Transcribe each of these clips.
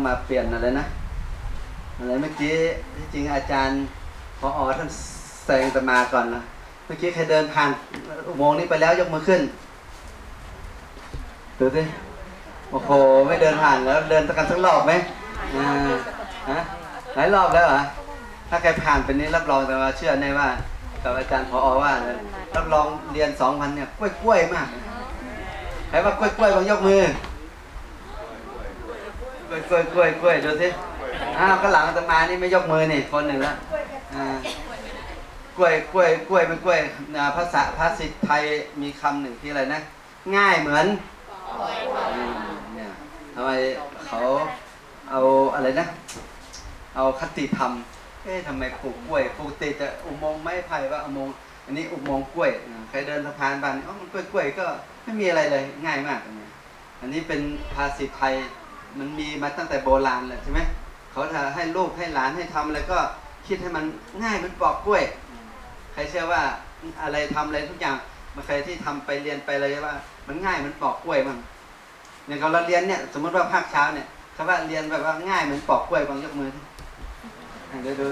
ต้องมาเปลี่ยนอะไรนะอะไรเมื่อกี้ที่จริงอาจารย์พออท่านแซงตมาก่อนนะเมื่อกี้ใครเดินผ่านอุโมงค์นี้ไปแล้วยกมือขึ้นดูสิโอ้โหไม่เดินผ่านแล้วเดินตะกันทั้งรอบไหมอ่าฮะหลายรอบแล้วเหรอถ้าใครผ่านเป็นนี้รับรองแต่ว่าเชื่อแน่ว่ากับอาจารย์พอว่ารับรองเรียนสองวันเนี่ยกล้วยกล้วยๆมากใครว่ากล้วยกล้วยๆบางยกมือ กล้วยกล้วยกล้วยกล้วยดูสิอ้าวก็หลังตมานี่ไม่ยกมือนี่คนหนึ่งละอ่ากล้วยกล้วยกล้วยเป็นกล้วยภาษาภาษาไทยมีคำหนึ่งที่อะไรนะ ง่ายเหมือนเนี่ยทำไมเขาเอาอะไรนะ เอาคติธรรมเอ๊ะทำไมปลูกกล้วยปกติจะอุโมงค์ไม้ไผ่ว่าอุโมงค์อันนี้อุโมงค์กล้วยใครเดินสะพานบ้านอ๋อมันกล้วยกล้วยก็ไม่มีอะไรเลยง่ายมากอันนี้อันนี้เป็นภาษิตไทย มันมีมาตั้งแต่โบราณเลยใช่ไหมเขาจะให้ลูกให้หลานให้ทำอะไรก็คิดให้มันง่ายเหมันปอกกล้วย ใครเชื่อว่าอะไรทำอะไรทุกอย่างมันใครที่ทำไปเรียนไปเลยว่า มันง่ายเหมันปอกกล้วยมั้งเนี่ยเราเรียนเนี่ย สมมติว่าภาคเช้าเนี่ยคำว่าเรียนแบบว่าง่ายเหมือนปอกกล้วยบางยกมือดิอะเดี๋ยวดู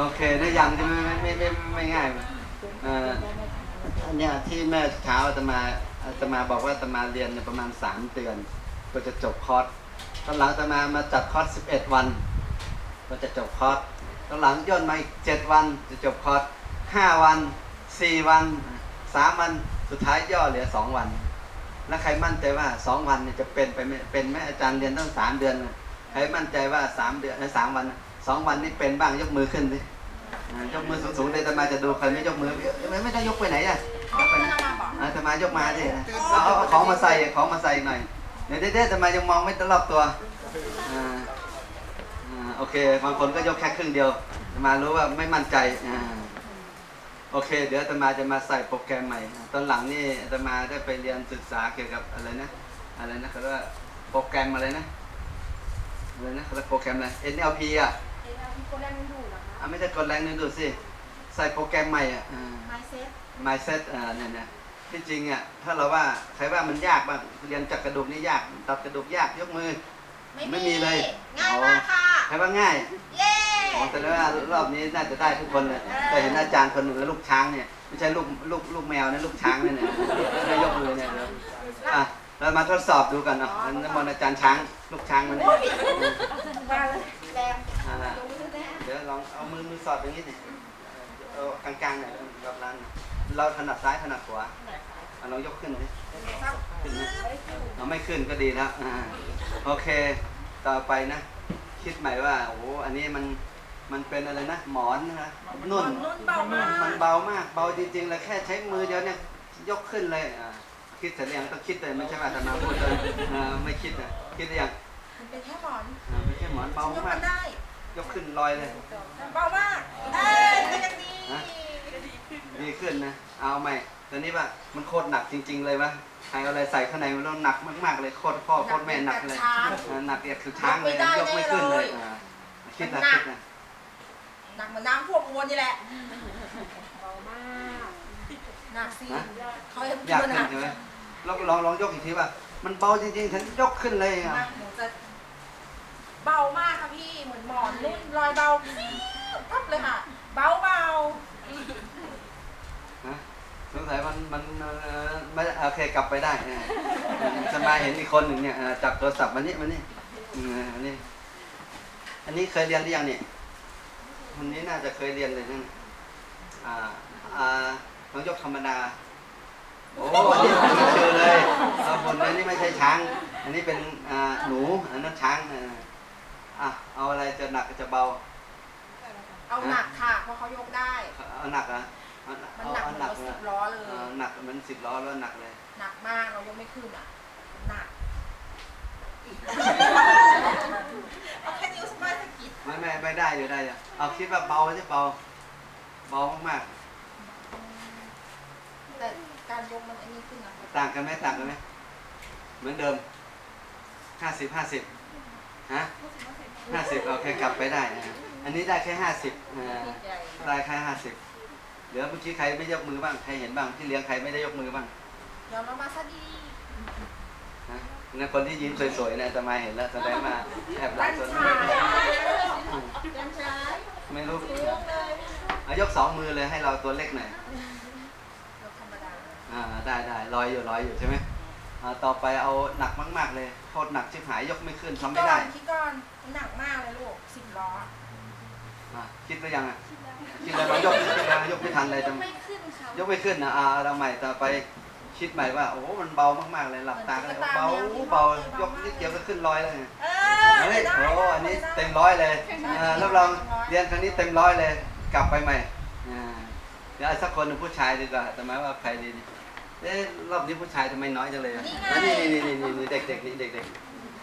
โอเคได้ยังใช่ไหมไม่ไม่ไม่ไม่ง่ายอ่าอันเนี้ยที่แม่เช้าอาตมา อาตมาบอกว่าอาตมาเรียนเนี่ยประมาณสามเดือน ก็จะจบคอร์สตอนหลังอาตมามาจัดคอร์สสิบเอ็ดวัน ก็จะจบคอร์สตอนหลังย่นมาอีกเจ็ดวันจะจบคอร์สห้าวันสี่วันสามวันสุดท้ายย่อเหลือสองวัน แล้วใครมั่นใจว่าสองวันเนี่ยจะเป็นไปเป็นไหมอาจารย์เรียนตั้งสามเดือนนะใครมั่นใจว่าสามเดือนสามวันสองวันนี่เป็นบ้างยกมือขึ้นดิยกมือสูงๆเลยอาตมาจะดูใครไม่ยกมือไม่ไม่ได้ยกไปไหนอะยกไปนะ อาตมายกมาดิเอาเอาเอาของมาใส่ของมาใส่หน่อย เดี๋ยวเด้ๆอาตมายังมองไม่ตลอบตัวอ่าอ่าโอเค บางคนก็ยกแค่ครึ่งเดียวอาตมารู้ว่าไม่มั่นใจอ่าโอเค เดี๋ยวอาตมาจะมาใส่โปรแกรมใหม่ ตอนหลังนี่อาตมาได้ไปเรียนศึกษาเกี่ยวกับอะไรนะ อะไรนะเขาเรียกว่าโปรแกรมอะไรนะ อะไรนะเขาเรียกโปรแกรมอะไร NLP อะเอ็นเอาพี่โกแลนด์ดูเหรอคะอะไม่ใช่กดแรงนึงดูสิ ใส่โปรแกรมใหม่อะอ่าไมเซ็ต mindset อ่าเนี่ยเนี่ยที่จริงอะถ้าเราว่าใครว่ามันยากบ้างเรียนจักกระดูกนี่ยากตัดกระดูกยากยกมือ ไม่มีเลยง่ายมากค่ะใครว่าง่ายเย้อ๋อแต่ว่ารอบนี้น่าจะได้ทุกคนเลยแต่เห็นอาจารย์คนหนึ่งแล้วลูกช้างเนี่ยไม่ใช่ลูกลูกลูกแมวนะลูกช้างเนี่ยเนี่ยไม่ยกมือเนี่ยเดี๋ยวอะเรามาทดสอบดูกันเนาะน้ำมนต์อาจารย์ช้างลูกช้างมันนี่มาเลยแรงอ่าตรงนี้แน่เดี๋ยวลองเอามือมือสอดอย่างนี้ดิเอา กลางๆหน่อยแบบนั้น เราถนัดซ้ายถนัดขวาอะลองยกขึ้นดิครับขึ้นไหมเอาไม่ขึ้นก็ดีแล้วอ่าโอเค ต่อไปนะ คิดใหม่ว่าโอ้โหอันนี้มันมันเป็นอะไรนะหมอนนะนุ่นนุ่นเบามากมันเบามาก เบาจริงๆเลยแค่ใช้มือเดียวเนี่ยยกขึ้นเลยอ่าคิดเสร็จหรือยังต้องคิดเลยไม่ใช่ว่าจะมาพูดเลยอ่าไม่คิดนะคิดหรือยังมันเป็นแค่หมอนอ่าไม่ใช่หมอนเบาฉันยกมามักนได้ยกขึ้นลอยเลยเบามากเอ้ยก็ยังดี ฮะ ดีขึ้นนะ เอาใหม่ตอนนี้ว่ามันโคตรหนักจริง ๆ เลยวะใครเอาอะไรใส่ข้างในมันต้องหนักมากๆเลยโคตรพ่อโคตรแม่หนักเลยช้างอ่าหนักเนี่ยคือช้างเลยยกไม่ขึ้นเลยอ่าคิดนะคิดนะหนักเหมือนน้ำท่วมอุบลนี่แหละเบามากหนักสิเขาให้อยากมันหขึ้นันกใช่ไหมลองลองลองยกอีกทีว่ามันเบาจริงๆฉันยกขึ้นเลยอะมากหนูจะเบามากค่ะพี่เหมือนหมอนนุ่นลอยเบาทับเลยค่ะ เบาเบาฮะ สงสัยมันมันเอ่อไม่โอเคกลับไปได้อ่าสมาเห็นอีกคนหนึ่งเนี่ยอ่าจับโทรศัพท์มานี่มานี่อืมอันนี้ อันนี้เคยเรียนหรือยังเนี่ยคนนี้น่าจะเคยเรียนเลยนั่นอ่าอ่าลองยกธรรมดา โอ้อันนี้ผมเจอเลยเอาบนอันนี้ไม่ใช่ช้าง อันนี้เป็นอ่าหนูอันนั้นช้างอ่าอะเอาอะไรจะหนักจะเบา เอาหนักค่ะ เพราะเขายกได้ เอาหนักเหรอะเอา มันเอาหนักเอาเหมือนหนัรกถเลสิยบล้อเลยเออหนักมันสิบล้อแล้วหนักเลยหนักมากเรายกไม่ขึ้นอะหนักเอาแค่นิ้วสบายสะกิดไม่ไม่ไม่ได้อยู่ได้อยู่เอาคิดว่าเบาใช่เบาเบามากแต่การยกมันอันนี้ขึ้นนะๆต่างกันไหมต่างกันไหมเหมือนเดิมห้าสิบห้าสิบฮะห้าสิบโอเคกลับไปได้อะอันนี้ได้แค่ห้าสิบอ่าใหญ่ได้แค่ห้าสิบ เหลือเมื่อกี้ใครไม่ยกมือบ้างใครเห็นบ้างที่เลี้ยงใครไม่ได้ยกมือบ้างยอมรับมาซะดีฮะนะคนที่ยิ้มสวยๆเนี่ยจะมาเห็นแล้วแสดงมาแอบหลักังนส่วนชายกัญชาไม่รู้เอายกสองมือเลยให้เราตัวเล็กหน่อยธรรมดาอ่าได้ได้ลอยอยู่ลอยอยู่ใช่ไหมอ่าต่อไปเอาหนักมากๆเลยโคตรหนักชิบหายยกไม่ขึ้นทำไม่ได้คิดก่อนหนักมากเลยลูกสิบล้ออะคิดไปยังอะคิ ดแล้วเรายกคิดแล้วยกไม่ทันเลยจะไม่ขึ้นค่ะยกไม่ขึ้นนะอ่าเราใหม่ต่อไปคิดใหม่ว่าโอ้โหมันเบามากๆเลยหลับตาก็เลยเบาเบายกนิดเดียวก็ขึ้นร้อยแล้วไงเอเฮ้ยได้โอ้อันนี้เต็มร้อยเลยอ่ารับรองเรียนครั้งนี้เต็มร้อยเลย กลับไปใหม่อ่าเดี๋ยวเอาสักคนหนึ่งผู้ชายดีกว่าแต่หมายว่าใครดีเอ๊ะรอบนี้ผู้ชายทำไมน้อยจังเลยอะอะนี่นี่นี่นี่นี่เด็กเด็กนี่เด็กเด็ก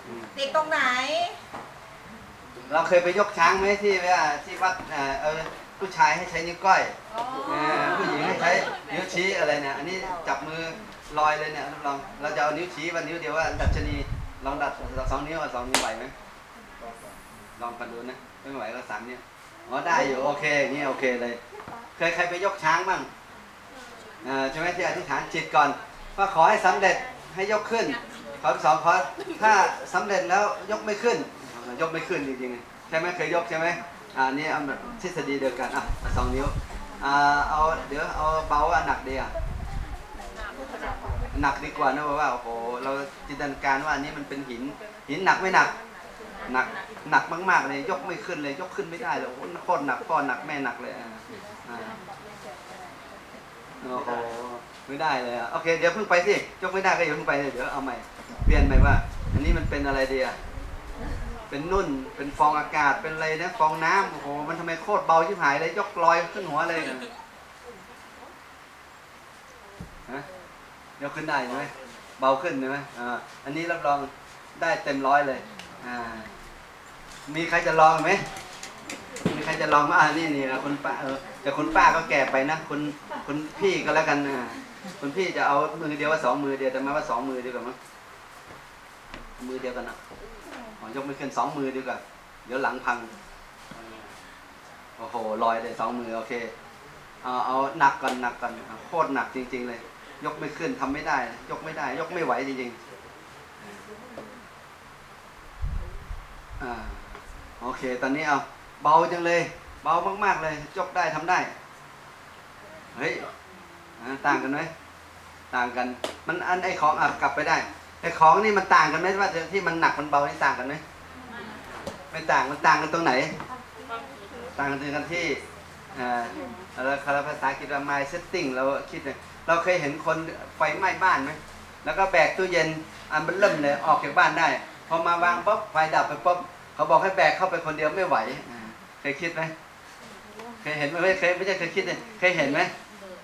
อืม เด็กตรงไหน เราเคยไปยกช้างไหมที่ว่าที่วัดเอ่อเออ ผู้ชายให้ใช้นิ้วก้อยผู้หญิงให้ใช้นิ้วชี้อะไรเนี่ย อันนี้จับมือลอยเลยเนี่ยรับรองเราจะเอานิ้วชี้วันนิ้วเดียวว่าดัชนีลองดัดสองนิ้วเอาสองนิ้วไหวไหมลองกันดูนะไม่ไหวก็สามนิ้วอ๋อได้อยู่โอเคนี้โอเคเลย เคยใครไปยกช้างบ้างใช่ไหมที่อธิษฐานจิตก่อนว่าขอให้สำเร็จให้ยกขึ้นขอสองขอถ้าสำเร็จแล้วยกไม่ขึ้น ยกไม่ขึ้นจริงๆใช่ไหมเคยยกใช่ไหม อ่านี่เอาแบบทฤษฎีเดียวกันอะสองนิ้วอ่าเอาเดี๋ยวเอาเบาอะหนักดีอะหนักดีกว่านะเพราะว่าโอ้โหเราจินตนาการว่าอันนี้มันเป็นหิน หินหนักไม่หนักหนักหนักมากๆเลยยกไม่ขึ้นเลย ยกขึ้นไม่ได้เลยโอ้โหโคตรหนักพ่อหนักแม่หนักเลยอ่าโอ้โหไม่ได้เลยอะโอเคเดี๋ยวเพิ่งไปสิยกไม่ได้ก็อย่าเพิ่งไปเลยเดี๋ยวเอาใหม่เปลี่ยนใหม่ว่า อันนี้มันเป็นอะไรดีอะ เป็นนุ่น เป็นฟองอากาศ เป็นอะไรนะ ฟองน้ำโอ้โห มันทำไมโคตรเบาชิบหายเลย ยกลอยขึ้นหัวเลยนะฮะยกขึ้นได้ใช่ไหมเบาขึ้นใช่ไหมอ่า อันนี้รับรองได้เต็มร้อยเลย อ่า มีใครจะลองไหม มีใครจะลองไหมอ่านี่นี่นะคุณป้าเออ แต่คุณป้าก็แก่ไปนะ คุณคุณพี่ก็แล้วกันอ่าคุณพี่จะเอามือเดียวว่าสองมือเดียวแต่มาว่าสองมือดีกว่ามั้งมือเดียวกันนะ ยกไม่ขึ้นสองมือดีกว่าเดี๋ยวหลังพัง โอ้โหลอยเลยสองมือโอเค เอาเอาหนักก่อนหนักก่อนโคตรหนักจริง ๆ เลย ยกไม่ขึ้นทำไม่ได้ ยกไม่ได้ ยกไม่ไหวจริงๆอ่าโอเค ตอนนี้เอาเบาจังเลย เบามากๆเลย ยกได้ทำได้เฮ้ยต่างกันไหมต่างกัน มันอันไอของอะกลับไปได้ ไอของนี่มันต่างกันไหมว่าที่มันหนักมันเบานี่ต่างกันไหมไม่ต่างมันต่างกันตรงไหน ต่างกันตรงที่เอ่อเราคาภาษาอังกฤษว่า mind setting เราคิดเนี่ยเราเคยเห็นคนไฟไหม้บ้านไหมแล้วก็แบกตู้เย็นอันเบนเริ่มเลยออกจากบ้านได้พอมาวางปุ๊บไฟดับไปปุ๊บเขาบอกให้แบกเข้าไปคนเดียวไม่ไหวเคยคิดไหมเคยเห็นไหมไม่เคยไม่ใช่เคยคิดเลยเคยเห็นไหม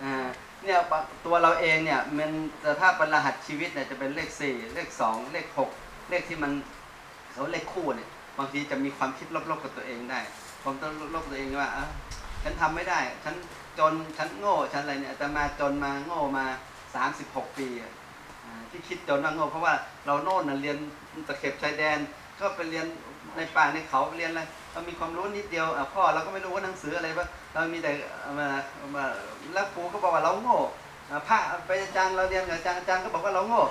อ่า เนี่ยตัวเราเองเนี่ยมันแต่ถ้าเป็นรหัสชีวิตเนี่ยจะเป็นเลขสี่เลขสองเลขหกเลขที่มันเขาเลขคู่เนี่ยบางทีจะมีความคิดลบๆกับตัวเองได้ผมต้องลบๆตัวเองว่าอะฉันทำไม่ได้ ฉันจนฉันโง่ฉันอะไรเนี่ยแต่มาจนมาโง่มา36ปีอะอ่าที่คิดจนว่าโง่เพราะว่าเราโน่นน่ะเรียนตะเข็บชายแดน ก็ไปเรียน ในป่าในเขาเรียนอะไรเรามีความรู้นิดเดียวอพ่อเราก็ไม่รู้ว่าหนังสืออะไรว่าเรามีแต่มามาแล้วครูก็บอกว่าเราโง่อ่าพระไปอาจารย์เราเรียนกับอาจารย์อาจารย์ก็บอกว่าเราโง่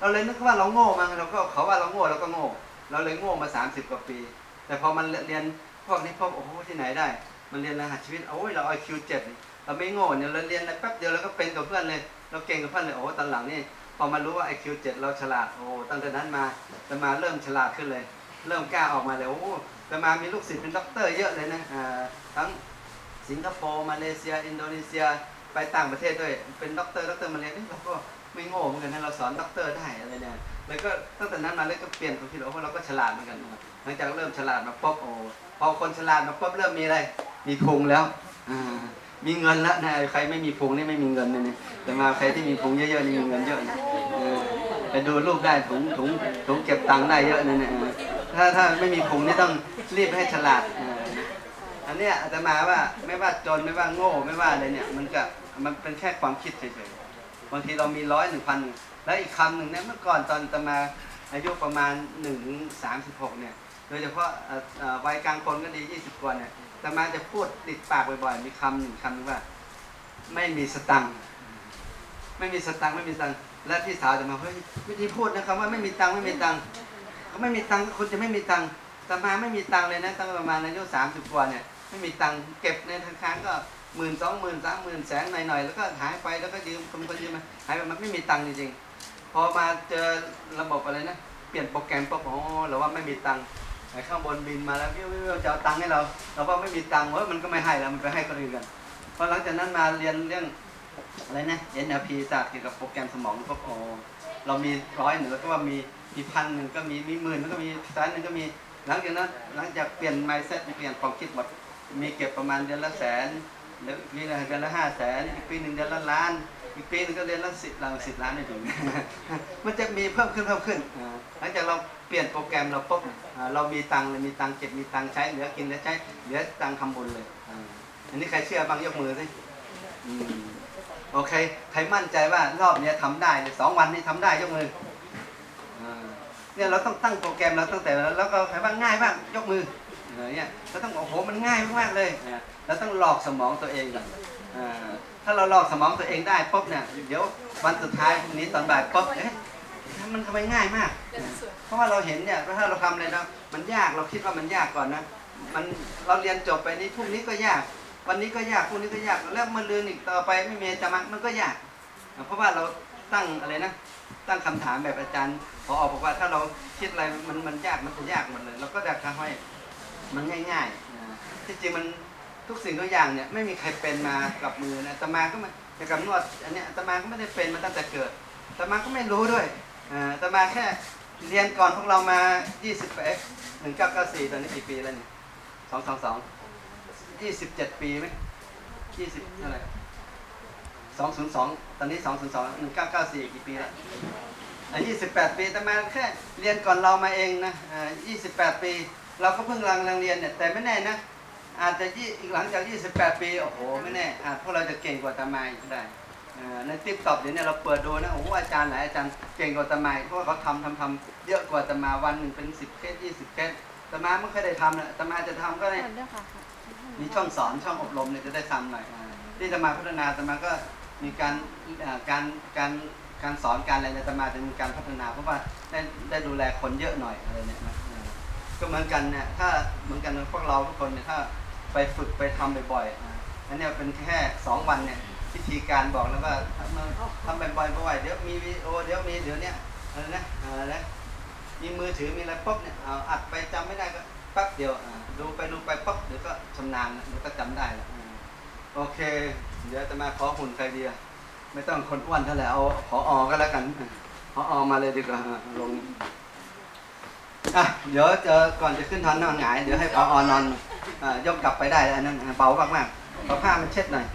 เราเลยนึกว่าเราโง่มั้งเราก็เขาว่าเราโง่เราก็โง่ เราเลยโง่มา30กว่าปี แต่พอมันเรียนพวกนี้พวกโอ้โหที่ไหนได้ มันเรียนรหัสชีวิตโอ้ยเราไอคิวเจ็ดเราไม่โง่เนี่ยเราเรียนอะไรแป๊บเดียวเราก็เป็นกับเพื่อนเลยเราเก่งกับเพื่อนเลยโอ้ตอนหลังนี่พอมารู้ว่า IQ 7เราฉลาดโอ้ตั้งแต่นั้นมาจะมาเริ่มฉลาดขึ้นเลย เริ่มกล้าออกมาเลยโอ้จะมามีลูกศิษย์เป็นด็อกเตอร์เยอะเลยนะอ่าทั้งสิงคโปร์มาเลเซีย อินโดนีเซียไปต่างประเทศด้วย เป็นด็อกเตอร์ด็อกเตอร์มาเรียนเอ๊ะเราก็ไม่โง่เหมือนกันนะเราสอนด็อกเตอร์ได้อะไรเนี่ยแล้วก็ตั้งแต่นั้นมาเลยก็เปลี่ยนความคิดว่าโอ้เราก็ฉลาดเหมือนกันหลังจากเริ่มฉลาดมาปุ๊บโอ้พอคนฉลาดมาปุ๊บเริ่มมีอะไร มีพุงแล้วอ่ามีเงินแล้วนะใครไม่มีพุงนี่ไม่มีเงินเลยเนี่ยแต่มาใครที่มีพุงเยอะๆนี่มีเงินเยอะนะเออไปดูรูปได้ถุงถุงถุงเก็บตังค์ได้เยอะนะเนี่ย ถ้าถ้าไม่มีพุงนี่ต้องรีบให้ฉลาดอันเนี้ยอาจจะมาว่าไม่ว่าจนไม่ว่าโง่ไม่ว่าอะไรเนี่ยมันก็มันเป็นแค่ความคิดเฉยๆบางทีเรามีร้อยหนึ่งพันแล้วอีกคำหนึ่งเนี่ยเมื่อก่อนตอนอาตมาอายุประมาณหนึ่งสามสิบหกเนี่ยโดยเฉพาะวัยกลางคนก็ดี20กว่าเนี่ยแต่มาจะพูดติดปากบ่อยๆมีคำหนึ่งคำว่า ไม่มีสตังค์ไม่มีสตังค์ไม่มีสตังค์และพี่สาวจะมาเฮ้ยวิธีพูดนะครับว่าไม่มีตังค์ไม่มีตังค์ เขาไม่มีตังค์คุณจะไม่มีตังค์ตมาไม่มีตังค์เลยนะตั้งประมาณอายุสามสิบกว่าเนี่ยไม่มีตังค์เก็บในธนาคารก็หมื่นสองหมื่นสามหมื่นแสนหน่อยๆแล้วก็หายไปแล้วก็ยืมคนคนยืมมาหายไปมันไม่มีตังค์จริงๆพอมาเจอระบบอะไรนะเปลี่ยนโปรแกรมปุ๊บอ๋อเราว่าไม่มีตังค์ไอ้ข้างบนบินมาแล้ววิววิวจะเอาตังค์ให้เรา เราว่าไม่มีตังค์เฮ้ยมันก็ไม่ให้แล้วมันไปให้คนอื่นกันพอหลังจากนั้นมาเรียนเรื่องอะไรนะ NLP ศาสตร์เกี่ยวกับโปรแกรมสมองก็โอเรามีร้อยหนึ่งแล้วก็ว่ามี มีพันหนึ่งก็มีมีหมื่นแล้วก็มีแสนหนึ่งก็มีหลังจากนั้นหลังจากเปลี่ยน mindset เปลี่ยนความคิดหมดมีเก็บประมาณเดือนละแสนเดือนปีหนึงเดือนละห้าแสนอีกปีหนึ่งเดือนละล้านอีกปีหนึงก็เดือนละสิบล้านสิบล้านไม่ถึงมันจะมีเพิ่มขึ้นเพิ่มขึ้นหลังจากเราเปลี่ยนโปรแกรมเราปุ๊บเรามีตังค์เลยมีตังค์เก็บมีตังค์ใช้เหลือกินเหลือใช้เหลือตังค์ทำบุญเลยอันนี้ใครเชื่อบ้างยกมือสิโอเค ใครมั่นใจว่ารอบนี้ยทำได้เนี่ยสองวันนี้ทำได้ยกมือ เนี่ยเราต้องตั้งโปรแกรมเราตั้งแต่แล้วก็ใครว่าง่ายบ้างยกมือเนี่ยเราต้องโอ้โหมันง่ายมากๆเลยเราต้องหลอกสมองตัวเองก่อนถ้าเราหลอกสมองตัวเองได้ปุ๊บเนี่ยเดี๋ยววันสุดท้ายนี้ตอนบ่ายปุ๊บเอ๊ะมันทำไมง่ายมาก เพราะว่าเราเห็นเนี่ยถ้าเราทำอะไรนะมันยากเราคิดว่ามันยากก่อนนะมันเราเรียนจบไปนี่พรุ่งนี้ก็ยาก วันนี้ก็ยากพรุ่งนี้ก็ยากแล้วมาเรือนอีกต่อไปไม่มีจะมามันก็ยาก เพราะว่าเรา ตั้งอะไรนะ ตั้งคำถามแบบอาจารย์พอออกบอกว่าถ้าเราคิดอะไรมันมันยากมันจะยากหมดเลยเราก็จะทำให้มันง่ายๆนะที่จริงมันทุกสิ่งทุกอย่างเนี่ยไม่มีใครเป็นมากับมือนะอาตมาก็มาแต่กับนวดอันเนี้ยอาตมาก็ไม่ได้เป็นมาตั้งแต่เกิดตมาก็ไม่รู้ด้วยอ่าตมาแค่เรียนก่อนพวกเรามา 20ปี1994ตอนนี้กี่ปีแล้วเนี่ย222 27ปีไหม20เท่าไหร่202 ตอนนี้202 1994กี่ปีแล้วอะ28ปีแต่มาแค่เรียนก่อนเรามาเองนะอ่า28ปี เราก็เพิ่งกำลังเรียนเนี่ยแต่ไม่แน่นะอาจจะยี่อีกหลังจาก28ปีโอ้โหไม่แน่อาจพวกเราจะเก่งกว่าตามาอีกก็ได้อ่าในติ๊กต็อกเดี๋ยวนี้เราเปิดดูนะโอ้โหอาจารย์หลายอาจารย์เก่งกว่าตามาอีกเพราะว่าเขาทำทำทำเยอะกว่าตามาวันหนึ่งเป็น10เคส20เคสตามาไม่เคอยได้ทำนะตามาจะทำก็ได้มีช่องสอนช่องอบรมเนี่ยจะได้ทำหน่อยอ่าที่จะมาพัฒนาจะมาก็ มีการการการการสอนการอะไรจะมาจะมีการพัฒนา เพราะว่าได้ได้ดูแลคนเยอะหน่อยอะไรเนี่ยนะก็เหมือนกันเนี่ยถ้าเหมือนกันพวกเราทุกคนเนี่ยถ้าไปฝึกไปทำบ่อยๆอันนี้เป็นแค่สองวันเนี่ยวิธีการบอกแล้วว่าทำมาทำบ่อยๆบ่อยๆเดี๋ยวมีวิดีโอเดี๋ยวมีเดี๋ยวเนี้ยอะไรนะอะไรนะมีมือถือมีอะไรปุ๊บเนี่ยเอาอัดไปจำไม่ได้ก็แป๊บเดียวดูไปดูไปปุ๊บเดี๋ยวก็ชำนาญแล้วเดี๋ยวก็จำได้แล้วโอเค เดี๋ยวจะมาขอหุ่นใครดีอะไม่ต้องคนอ้วนเท่าไหร่เอาขออก็แล้วกันขออมาเลยดีกว่าลงอะเดี๋ยวเจอก่อนจะขึ้นทอนนอนหงายเดี๋ยวให้พออนอนอ่ายกกลับไปได้อันนั้นเบามากมากๆเอาผ้ามันเช็ดหน่อย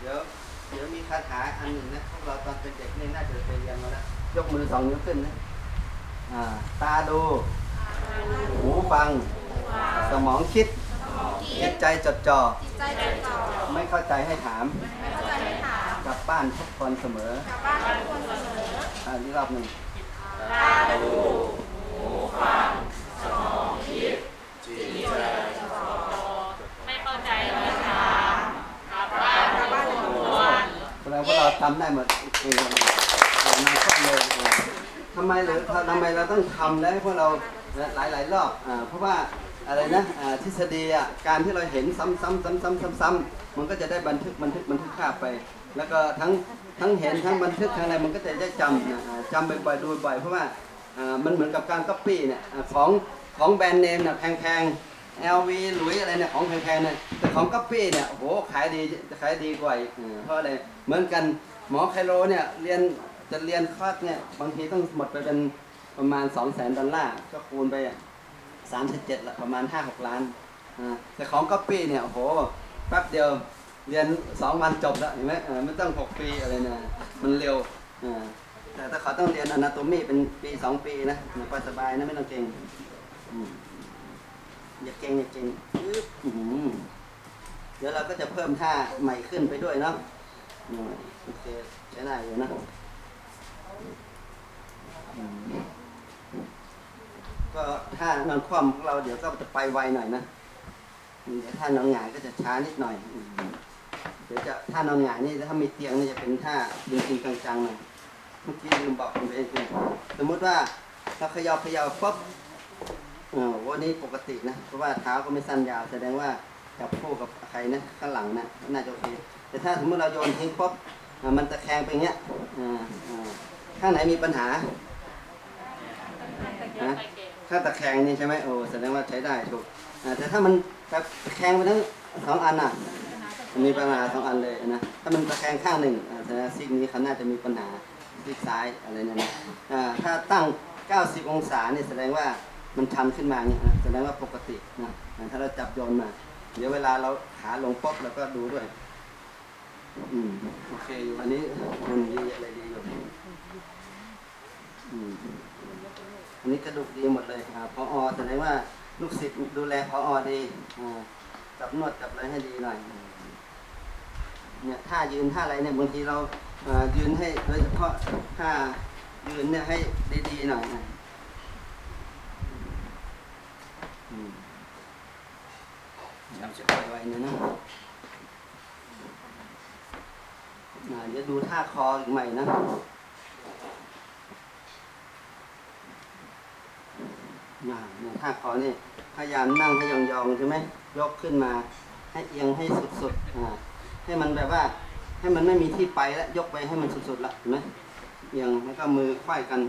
เดี๋ยว เดี๋ยวมีคาถาอันหนึ่งนะพวกเราตอนเป็นเด็กนี่น่าจะเคยเรียนมาแล้วยกมือสองนิ้วขึ้นนะอ่าตาดู หูฟัง สมองคิดจิตใจจดจ่อจิตใจใจต่อไม่เข้าใจให้ถามไม่เข้าใจไม่ถามกลับบ้านทุกคนเสมอกลับบ้านทุกคนเสมออ่านี่รอบหนึ่งตาดูไม่เข้าใจไม่ถามกลับบ้าน กลับบ้านทุกคน แสดงว่าเราทำได้หมดเองในข้อเลยทำไมหรือทำไมเราต้องทำแล้วให้พวกเราหลายหลายๆรอบเพราะว่าอะไรนะทฤษฎีอะการที่เราเห็นซ้ำๆซ้ำๆซ้ำๆซ้ำๆมันก็จะได้บันทึกบันทึกบันทึกภาพไป แล้วก็ทั้งทั้งเห็นทั้งบันทึกทั้งอะไรมันก็จะได้จำนะจำบ่อยๆดูบ่อยๆเพราะว่ามันเหมือนกับการก๊อปปี้เนี่ยของของแบรนด์เนมเนี่ยแพงๆ LV หลุยอะไรเนี่ยของแพงๆเนี่ยแต่ของก๊อปปี้เนี่ยโอ้โหขายดีขายดีกว่าอีกอ่าเพราะอะไรเหมือนกันหมอไคโรเนี่ยเรียนจะเรียนคอร์สเนี่ยบางทีต้องหมดไปเป็นประมาณ 2 0 0 0 0 0ดอลลาร์ก็คูณไปสามสิบเจ็ดละประมาณ 5-6 ล้านอ่าแต่ของก๊อปปี้เนี่ยโอ้โหแป๊บเดียวเรียน 2 วันจบแล้วเห็นไหมเออไม่ต้อง 6 ปีอะไรนะมันเร็วอ่าแต่ถ้าเขาต้องเรียนอนาโตมีเป็นปี 2 ปีนะสบายๆนะไม่ต้องเก่ง อืมอย่าเก่งอย่าเก่งปึ๊บอื้อหือเดี๋ยวเราก็จะเพิ่มท่าใหม่ขึ้นไปด้วยเนาะอืมโอเคใช้ได้อยู่นะอืมก็ถ้านอนคว่ำของเราเดี๋ยวก็จะไปไวหน่อยนะเดี๋ยวถ้านอนหงายก็จะช้านิดหน่อยอืมเดี๋ยวจะถ้านอนหงายนี่ถ้ามีเตียงนี่จะเป็นท่าจริงๆกลางๆหน่อยเมื่อกี้ลืมบอกคุณเองสมมุติว่าเราเขย่าเขย่าปุ๊บเออวันนี้ปกตินะ เพราะว่าเท้าก็ไม่สั้นยาว แสดงว่าจับคู่กับใครนะข้างหลังนะน่าจะโอเคแต่ถ้าสมมติเราโยนทิ้งปุ๊บอ่ามันตะแคงไปเงี้ยอ่าอ่าข้างไหนมีปัญหาถ้าตะแคงนี่ใช่ไหมโอ้แสดงว่าใช้ได้ถูกอ่าแต่ถ้ามันแบบตะแคงไปทั้งสองอันน่ะ มีปัญหาสองอันเลยนะ ถ้ามันตะแคงข้างหนึ่งอ่าแสดงว่าซีกนี้เขาน่าจะมีปัญหาซีกซ้ายอะไรเนี่ยนะอ่าถ้าตั้ง 90 องศาเนี่ยแสดงว่า มันชันขึ้นมาเนี่ยนะแสดงว่าปกตินะถ้าเราจับโยนมา เดี๋ยวเวลาเราขาลงป๊บเราก็ดูด้วย อืมโอเคอยู่อันนี้มันดีอะไรดีอยู่อืมอันนี้กระดูกดีหมดเลยอ่าพออแสดงว่าลูกศิษย์ดูแลพออดีอ่าจับนวดจับอะไรให้ดีหน่อยเนี่ยท่ายืนท่าอะไรเนี่ยบางทีเราอ่ายืนให้โดยเฉพาะท่ายืนเนี่ยให้ดีๆหน่อยนะอืม เราจะปล่อยไว้นะนะอ่าเดี๋ยวดูท่าคออีกใหม่นะอ่าเนี่ยท่าคอนี่พยายามนั่งให้ยองๆใช่ไหมยกขึ้นมา ให้เอียงให้สุดๆอ่าให้มันแบบว่า ให้มันไม่มีที่ไปแล้วยกไปให้มันสุดๆละเห็นไหมเอียงแล้วก็มือควายกัน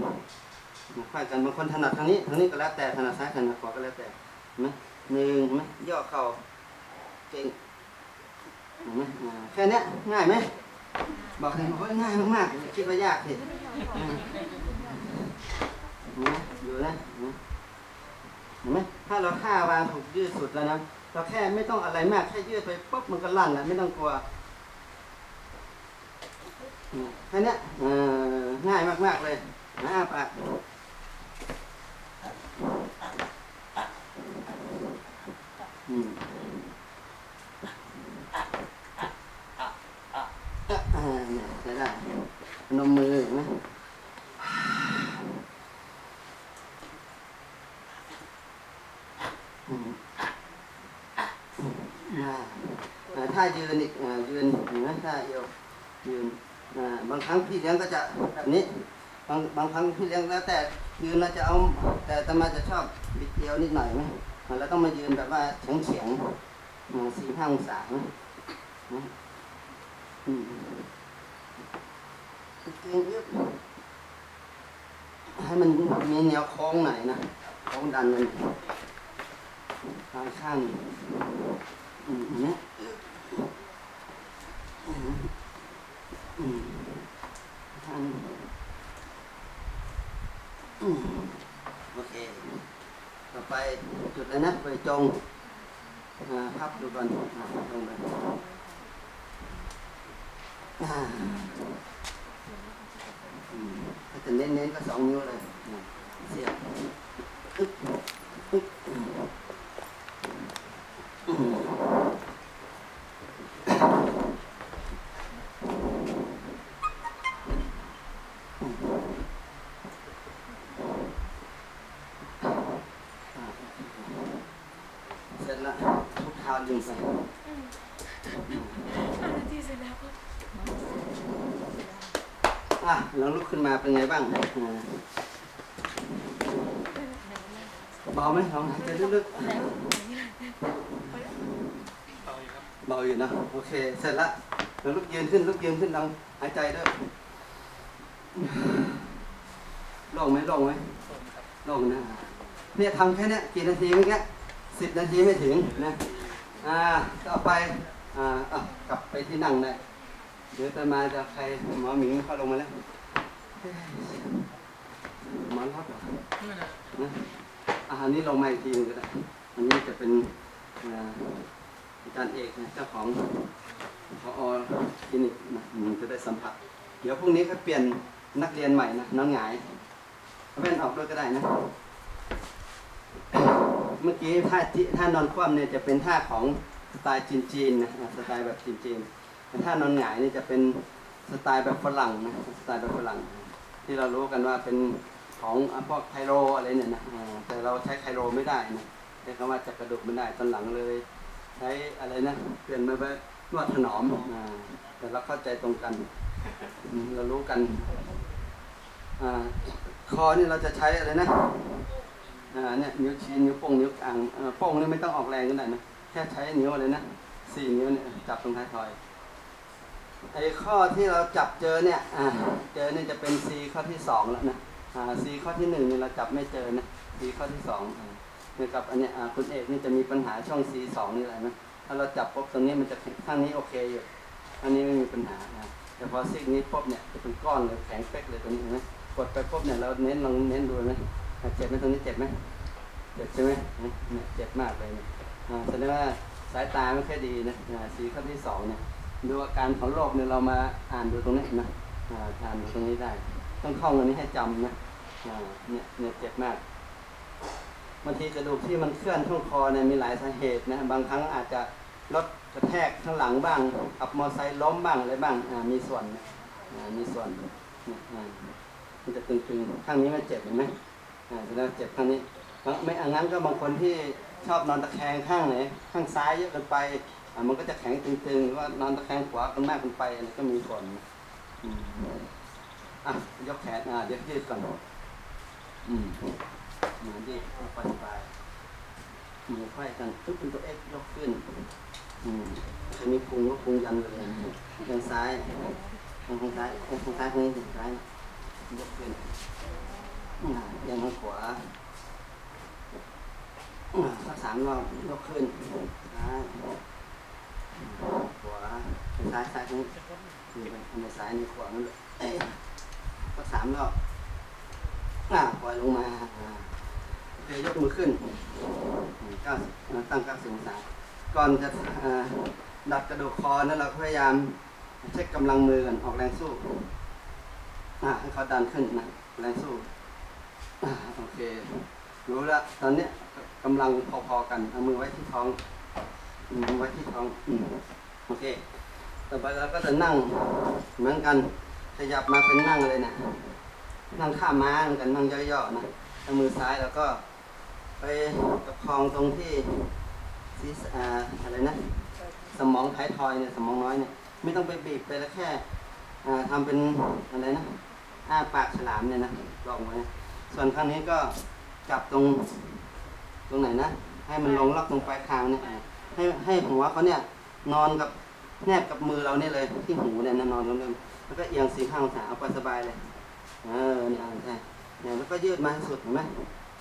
ควายกันบางคนถนัดทางนี้ทางนี้ก็แล้วแต่ถนัดซ้ายถนัดขวาก็แล้วแต่ ไหมหนึ่งไหมย่อเข่าเก่งไหมแค่นี้ง่ายไหมบอกเลยว่าง่ายมากๆคิดว่ายากสิอืมเห็นไหมอยู่นะเห็นไหมเห็นไหมถ้าเราท่าวางถูกยืดสุดแล้วนะเราแค่ไม่ต้องอะไรมากแค่ยืดไปปุ๊บมันก็ลั่นแล้วไม่ต้องกลัวแค่นี้ง่ายมากๆเลยนะอ้าปากอืมอ่าเนี่ย ใช้ได้พนมมือเห็นไหมอืมอ่าถ้ายืนอีกยืนเห็นไหมถ้าเอวยืนอ่าบางครั้งพี่เลี้ยงก็จะแบบนี้ บางบางครั้งพี่เลี้ยงแล้วแต่ยืนเราจะเอาแต่อาตมาจะชอบบิดเอวนิดหน่อยไหม อ่าต้องมายืนแบบว่าเฉียงเฉียงสี่ห้าองศาอืมเกงยอะให้มันมีแนวโค้งหน่อยนะโค้งดันมันข้างข้างอืมอเนี้ยอืมอืมข้างอืมโอเค ต่อไปจุดแล้วนะไปจงพับดูก่อนอ่าลงไปถ้าจะเน้นๆก็สองนิ้วเลยเสียบอึ๊บอึ๊บ เสร็จแล้วทุกเท้าดึงไปอะลองลุกขึ้นมาเป็นไงบ้างอ่าเบาไหมลองหายใจลึกๆเบาอยู่นะโอเค เสร็จแล้วลองลุกยืนขึ้นลุกยืนขึ้นลองหายใจด้วยโล่งไหมโล่งไหมโล่งนะเนี่ยทำแค่เนี้ยกี่นาทีเมื่อกี้ สิบนาทีไม่ถึงนะอ่าต่อไปอ่าอะกลับไปที่นั่งได้เดี๋ยวจะมาจะใครหมอหมิงเข้าลงมาแล้วหมอรับเหรอนะอาหารนี้ลงมาอีกทีหนึงก็ได้อันนี้จะเป็นอาจารย์เอกนะเจ้าของพอคลินิกนะอืมจะได้สัมผัส เดี๋ยวพรุ่งนี้เขาเปลี่ยนนักเรียนใหม่นะน้องหงายเอาแว่นออกด้วยก็ได้นะ เมื่อกี้ท่าที่ท่านอนคว่ำเนี่ยจะเป็นท่าของสไตล์จีนๆนะสไตล์แบบจีนๆท่านอนหงายนี่จะเป็นสไตล์แบบฝรั่งนะสไตล์แบบฝรั่ง ที่เรารู้กันว่าเป็นของอพวกไคโรอะไรเนี่ยนะแต่เราใช้ไคโรไม่ได้นะใช้คำว่าจักระดูกไม่ได้ตอนหลังเลย ใช้อะไรนะเปลี่ยนมาเป็นนวดถนอมอแต่เราเข้าใจตรงกัน เรารู้กันอคอนี่เราจะใช้อะไรนะ เนี่ยนิ้วชี้นิ้วโป้งนิ้วกลางอ่าโป้งนี่ไม่ต้องออกแรงก็ได้นะแค่ใช้นิ้วอะไรนะสี่นิ้วเนี่ยจับตรงท้ายทอยไอ้ข้อที่เราจับเจอเนี่ยอ่าเจอเนี่ยจะเป็น C ข้อที่สองแล้วนะอ่า C ข้อที่หนึ่งเนี่ยเราจับไม่เจอนะ C ข้อที่สองเนี่ยกับอันเนี้ยคุณเอกนี่จะมีปัญหาช่อง C สองนี่แหละนะถ้าเราจับปุ๊บตรงนี้มันจะข้างนี้โอเคอยู่ข้างนี้ไม่มีปัญหานะแต่พอซีกนี้ปุ๊บเนี่ยจะเป็นก้อนเลยแข็งเป๊กเลยตรงนี้เห็นไหมกดไปปุ๊บเนี่ยเราเน้นลองเน้นดูนะอ่า เจ็บไหมตรงนี้เจ็บไหมเจ็บใช่ไหมเนี่ยเจ็บมากเลยเนี่ยอ่าแสดงว่าสายตาไม่ค่อยดีนะอ่า C ข้อที่สองเนี่ยดูอาการของโรคเนี่ยเรามาอ่านดูตรงนี้นะอ่าอ่านดูตรงนี้ได้ ต้องท่องอันนี้ให้จำนะอ่าเนี่ยเนี่ยเจ็บมากบางทีกระดูกที่มันเคลื่อนช่วงคอเนี่ยมีหลายสาเหตุนะบางครั้งอาจจะรถกระแทกข้างหลังบ้างขับมอเตอร์ไซค์ล้มบ้างอะไรบ้างอ่ามีส่วนนะอ่ามีส่วนเนี่ยอ่ามันจะตึงๆข้างนี้มันเจ็บเห็นไหม อ่าแสดงเจ็บข้างนี้ไม่อันนั้นก็บางคนที่ชอบนอนตะแคงข้างไหนข้างซ้ายเยอะเกินไปอะมันก็จะแข็งตึงๆหรือว่านอนตะแคงขวากันมากเกินไปอันนี้ก็มีผลอืมอะยกแขนอะเดี๋ยวยืดก่อนอืมเหมือนที่สบายสบายๆมือไขว้กันทุกเป็นตัวเอ็กยกขึ้นอืมจะมีพุงก็พุงยันไปเลยทางซ้ายทางซ้ายทางซ้ายทางนี้ทางซ้ายยกขึ้น ยันทางขวาสักสามรอบยกขึ้นซ้ายขวาซ้ายซ้ายตรงนี้อยู่ไปอันในซ้ายในขวานั่นแหละเอ้ยก็สามรอบอ่าปล่อยลงมาอ่าโอยกมือขึ้นเก้าตั้งเก้าสิบองศาก่อนจะดัดกระดูกคอนั้นเราก็พยายามเช็คกำลังมือกันออกแรงสู้อ่าให้เขาดันขึ้นนะแรงสู้ โอเค รู้แล้วตอนเนี้ยกำลังพอๆกัน เอามือไว้ที่ท้องอืมไว้ที่ท้องอืโอเค ต่อไปเราก็จะนั่งเหมือนกันขยับมาเป็นนั่งเลยนะ นั่งข้ามม้าเหมือนกันนั่งย่อๆนะเอามือซ้ายแล้วก็ ไปประคองตรงที่ศีอ่าอะไรนะ สมองท้ายทอยเนี่ยสมองน้อยเนี่ย ไม่ต้องไปบีบไปแล้วแค่อ่าทำเป็นอะไรนะอ้าปากฉลามเนี่ยนะลองไว้ ส่วนข้างนี้ก็จับตรงตรงไหนนะ ให้มันลงล็อกตรงปลายคางเนี่ยให้ให้หัวเขาเนี่ยนอนกับแนบกับมือเราเนี่ยเลยที่หูเนี่ยนะนอนกันเลยแล้วก็เอียงสีข้างองศาเอาไปสบายเลย เออเนี่ยใช่เนี่ยแล้วก็ยืดมาสุดเห็นไหม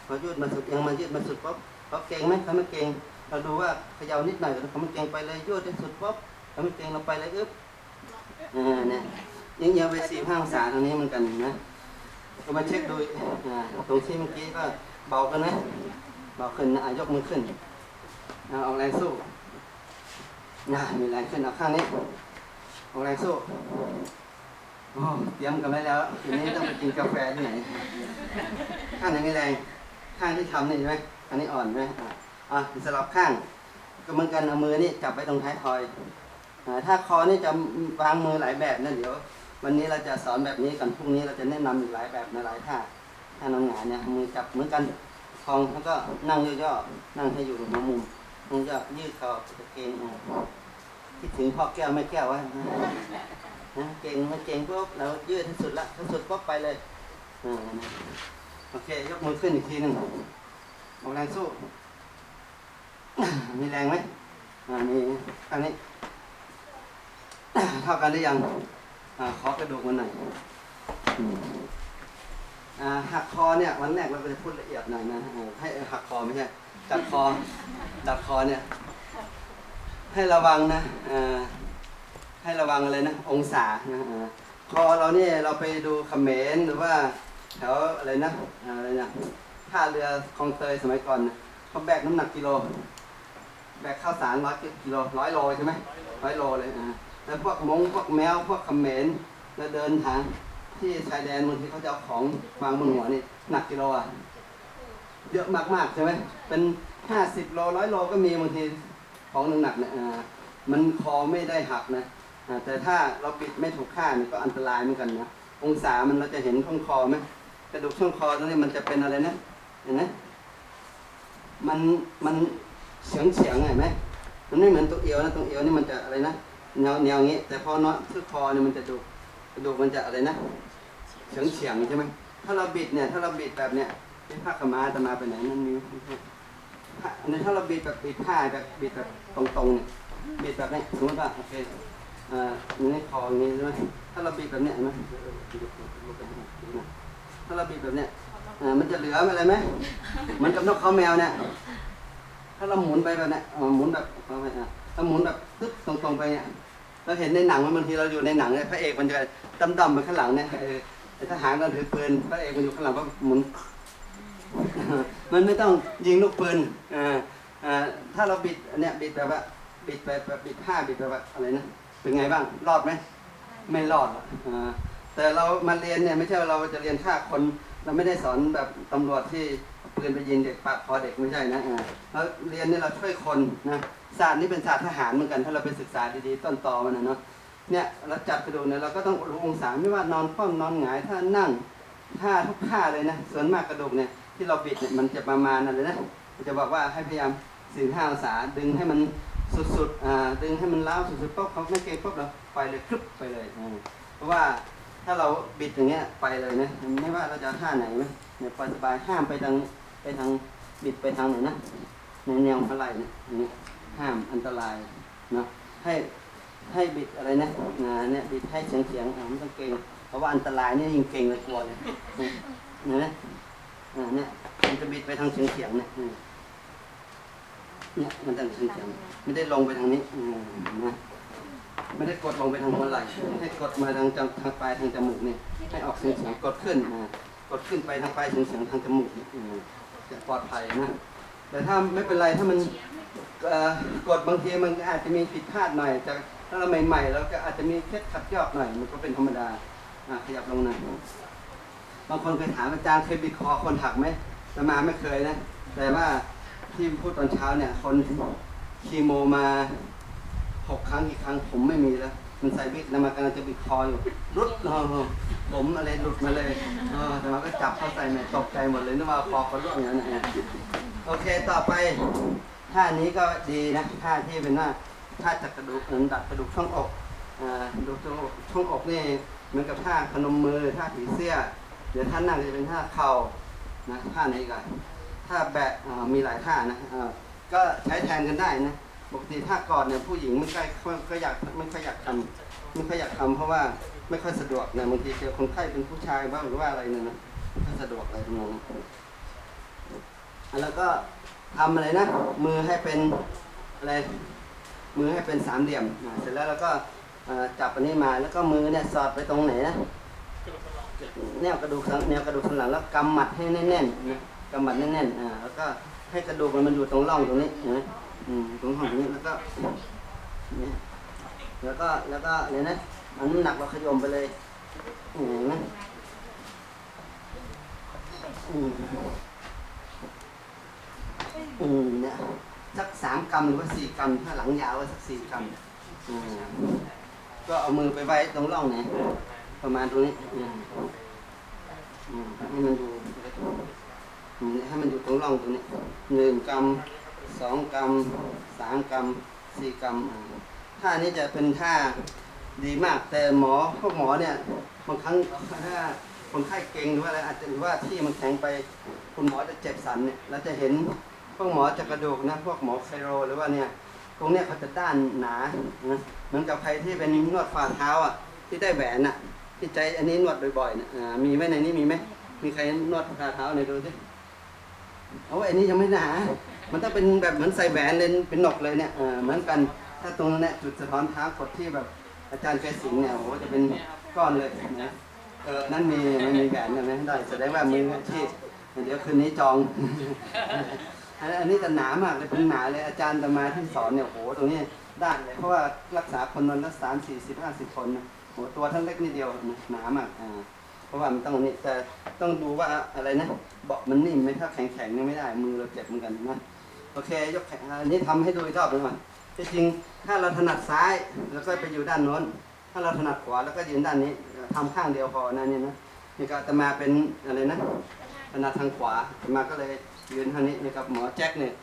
พอยืดมาสุดเอียงมายืดมาสุดปุ๊บเขาเก่งไหมเขาไม่เก่งเราดูว่าเขย่านิดหน่อยเขาไม่เก่งไปเลยยืดได้สุดปุ๊บเขาไม่เก่งเราไปเลยอึ๊บอ่าเนี่ยยิงเอียงไปสี่ข้างองศาตรงนี้เหมือนกันนไหม ก็มาเช็คดูอ่าตรงที่เมื่อกี้ก็เบากันไหมเบาขึ้นนะอะยกมือขึ้นเอาออกแรงสู้นะมีแรงขึ้นเอาข้างนี้ออกแรงสู้โอ้เตรียมกันไว้แล้วทีนี้ต้องไปกินกาแฟที่ไหนข้างไหนมีแรงข้างที่ทำนี่ใช่ไหมอันนี้อ่อนไหมอะสลับข้างก็เหมือนกันเอามือนี่จับไว้ตรงท้ายทอยถ้าคอนี่จะวางมือหลายแบบนะเดี๋ยว วันนี้เราจะสอนแบบนี้กันพรุ่งนี้เราจะแนะนำอีกหลายแบบในหลายท่าท่านอนหงายเนี่ยมือจับเหมือนกันคองแล้วก็นั่งย่อๆนั่งให้อยู่หัวมุมมึงจะยืดคอตะเกงอะคิดถึงพ่อแก้วไม่แก้ววะนะเก่งไม่เก่งปุ๊บเรายืดที่สุดละที่สุดปุ๊บไปเลยโอเคยกมือขึ้นอีกทีหนึ่งออกแรงสู้ มีแรงไหมมีอันนี้เท่ากันหรือยัง อ่าขอกระดูกมันหน่อยอ่าหักคอเนี่ยวันแรกเราจะพูดละเอียดหน่อยนะอ่าให้หักคอไม่ใช่จัดคอดัดคอเนี่ย ให้ระวังนะอ่าให้ระวังอะไรนะองศานะอ่าคอเราเนี่ยเราไปดูเขมรหรือว่าแถวอะไรนะอ่าอะไรนะท่าเรือคลองเตยสมัยก่อนนะเขาแบกน้ำหนักกิโล แบกข้าวสารร้อยกิโลร้อยโลใช่ไหมร้อยโลเลยอ่า แล้วพวกมงพวกแมวพวกเขมรแล้วเดินทางที่ชายแดนบางทีเขาจะเอาของวางบนหัวนี่หนักกิโลอะเยอะมากๆใช่ไหมเป็นห้าสิบโลร้อยโลก็มีบางทีของหนักๆเนี่ยมันคอไม่ได้หักนะแต่ถ้าเราปิดไม่ถูกค่านี่ก็อันตรายเหมือนกันนะองศามันเราจะเห็นช่องคอไหมกระดูกช่วงคอตรงนี้มันจะเป็นอะไรนะเห็นไหมมันมันเฉียงเฉียงๆเห็นไหมมันไม่เหมือนตัวเอวนะตัวเอวนี่มันจะอะไรนะ แนวแนวงี้ แต่พอเนาะที่คอเนี่ยมันจะดูกระดูกมันจะอะไรนะเฉียงเฉียงใช่ไหมถ้าเราบิดเนี่ย ถ้าเราบิดแบบเนี้ยเป็นผ้าขาวม้าจะมาไปไหนนั่นนิ้วอันนี้ถ้าเราบิดแบบบิดผ้าแบบบิดแบบตรงๆเนี่ยบิดแบบนี้สมมติว่าโอเคอ่าอันนี้คออย่างนี้ใช่ไหมถ้าเราบิดแบบเนี้ยนไหมถ้าเราบิดแบบเนี้ยอ่ามันจะเหลืออะไรไหมเหมือนกับนกเขาแมวเนี่ยถ้าเราหมุนไปแบบเนี้ยหมุนแบบเอาไปอะถ้าหมุนแบบตึ๊บตรงๆไปเนี่ย เราเห็นในหนังมันบางทีเราอยู่ในหนังเนี่ยพระเอกมันจะดำๆไปข้างหลังเนี่ยไอ้ทหารเราถือปืนพระเอกมันอยู่ข้างหลังก็หมุนมันไม่ต้องยิงลูกปืนอ่าอ่าถ้าเราบิดอันเนี้ยบิดแบบว่าบิดไปบิดผ้าบิดแบบว่าอะไรนะเป็นไงบ้างรอดไหมไม่รอดอ่าแต่เรามาเรียนเนี่ยไม่ใช่ว่าเราจะเรียนฆ่าคนเราไม่ได้สอนแบบตำรวจที่ปืนไปยิงเด็กปาดคอเด็กไม่ใช่นะเราเรียนเนี่ยเราช่วยคนนะ ศาสตร์นี่เป็นศาสตร์ทหารเหมือนกัน ถ้าเราไปศึกษาดีๆต้นตอมันนะเนาะเนี่ยเราจับกระดูกเนี่ยเราก็ต้องรู้องศาไม่ว่านอนคว่ำนอนหงายถ้านั่งท่าทุกท่าเลยนะส่วนมากกระดูกเนี่ยที่เราบิดเนี่ยมันจะประมาณนั้นเลยนะมันจะบอกว่าให้พยายามสี่ห้าองศาดึงให้มันสุดๆอ่าดึงให้มันล้าวสุดๆปุ๊บเขาไม่เกรงปุ๊บเราไปเลยครึบไปเลยอ่าเพราะว่าถ้าเราบิดอย่างเงี้ยไปเลยนะไม่ว่าเราจะท่าไหนนะเนี่ยสบายห้ามไปทางไปทางบิดไปทางไหนนะในแนวอะไรเนี่ยอย่างนี้ ห้ามอันตรายเนาะให้ให้บิดอะไรนะอ่าเนี่ยบิดให้เฉียงเฉียงๆอ่าไม่ต้องเกรงเพราะว่าอันตรายเนี่ยยิ่งเกรงเลยกลัวเลยเนี่ยนะอ่าเนี่ยมันจะบิดไปทางเฉียงเฉียงๆเนี่ยเนี่ยมันจะเฉียงเฉียงๆไม่ได้ลงไปทางนี้อืมนะไม่ได้กดลงไปทางหัวไหล่ให้กดมาทางจทางปลายทางจมูกเนี่ให้ออกเสียงเสียงกดขึ้นอ่ากดขึ้นไปทางปลายเสียงเสียงทางจมูกนี่อืมจะปลอดภัยนะแต่ถ้าไม่เป็นไรถ้ามัน กดบางทีมันอาจจะมีผิดพลาดหน่อยจากถ้าเราใหม่ๆเราก็อาจจะมีเคล็ดขัดยอกหน่อย มันก็เป็นธรรมดาขยับลงหน่อยบางคนเคยถามอาจารย์เคยบิดคอคนหักไหมแต่มาไม่เคยนะ แต่ว่าที่พูดตอนเช้าเนี่ย คนคีโมมาหกครั้งกี่ครั้งผมไม่มีแล้ว มันใส่บิ๊กแล้วมันกำลังจะบิดคออยู่รุดเออผมอะไรหลุดมาเลยแต่มันก็จับเข้าใส่แม่ตกใจหมดเลยนึกว่าคอเขาล่วงอย่างนั้นโอเคต่อไป ท่านี้ก็ดีนะท่าที่เป็นว่าท่าจัดกระดูกอินดัดกระดูกช่องอกอ่าดูช่องอกช่องอกนี่เหมือนกับท่าพนมมือท่าผีเสื้อเดี๋ยวท่านั่งจะเป็นท่าเข่านะท่าไหนอีกันท่าแบะมีหลายท่านะอ่าก็ใช้แทนกันได้นะปกติถ้ากอนเนี่ยผู้หญิงไม่ค่อยก็อยากไม่ค่อยอยากทำไม่ค่อยอยากทำเพราะว่าไม่ค่อยสะดวกนะบางทีเจอคนไข้เป็นผู้ชายบ้างหรือว่าอะไรเนี่ยนะไม่สะดวกอะไรตรงนั้นแล้วก็ ทำอะไรนะ มือให้เป็นอะไร มือให้เป็นสามเหลี่ยมอ่าเสร็จแล้วเราก็จับอันนี้มาแล้วก็มือเนี่ยสอดไปตรงไหนนะแนวกระดูกแนวกระดูกสันหลังแล้วกำหมัดให้แน่นๆนะกำหมัดแน่นๆอ่าแล้วก็ให้กระดูกมันมันอยู่ตรงร่องตรงนี้นไหมอืมตรงห้องนี้แล้วก็เนี่ยแล้วก็แล้วก็อะไรนะเอันหนักเราขยมไปเลยเห็นไหมอืม อืมเนี่ยสักสามกรัมหรือว่าสี่กรัมถ้าหลังยาวก็สักสี่กรัมอืมก็เอามือไปไว้ตรงร่องไหนประมาณตรงนี้อืมอืมให้มันอยู่อืมให้มันอยู่ตรงร่องตรงนี้หนึ่งกรัมสองกรัมสามกรัมสี่กรัมท่านี้จะเป็นท่าดีมากแต่หมอพวกหมอเนี่ยบางครั้งถ้าคนไข้เก่งหรือว่าอะไรอาจจะหรือว่าที่มันแข็งไป คุณหมอจะเจ็บสันเนี่ยเราจะเห็น พวกหมอจะกระดูกนะพวกหมอไคโรหรือว่าเนี่ยตรงเนี้ยเขาจะด้านหนานะเหมือนกับใครที่เป็นนวดฝ่าเท้าอะที่ได้แหวนอะ ที่ใจอันนี้นวดบ่อยๆเนี่ยอ่ามีไหมในนี้มีไหมมีใครนวดฝ่าเท้าในดูสิเอาอันนี้ยังไม่หนา มันต้องเป็นแบบเหมือนใส่แหวนเลยเป็นหนกเลยเนี่ยเออเหมือนกันถ้าตรงนั้นเนี่ยจุดสะท้อนเท้ากดที่แบบอาจารย์เคยสิงเนี่ยโอ้โหจะเป็นก้อนเลยนะเออนั่นมีมันมีแหวนใช่ไหมได้แสดงว่ามืออาชีพเดี๋ยวคืนนี้จอง อันอันนี้จะหนามากเลยเป็นหนาเลยอาจารย์จะมาที่สอนเนี่ยโหตรงนี้ด้านเลยเพราะว่ารักษาคนวันละสามสี่สิบห้าสิบคนนะโหตัวท่านเล็กนิดเดียวนะหนามากอ่าเพราะว่ามันต้องนี่แต่ต้องดูว่าอะไรนะเบาะมันนิ่มไหมถ้าแข็งแข็งนี่ไม่ได้มือเราเจ็บเหมือนกันนะโอเคยกแขนอันนี้ทำให้ดูอีกรอบหนึงก่อนที่จริงถ้าเราถนัดซ้ายแล้วก็ไปอยู่ด้านโน้น ถ้าเราถนัดขวาแล้วก็ยืนด้านนี้ทำข้างเดียวพอนะนี่นะนี่ก็อาตมาเป็นอะไรนะถนัดทางขวาอาตมาก็เลย ยืนทานี้นะครับหมอแจ็คเนี่ย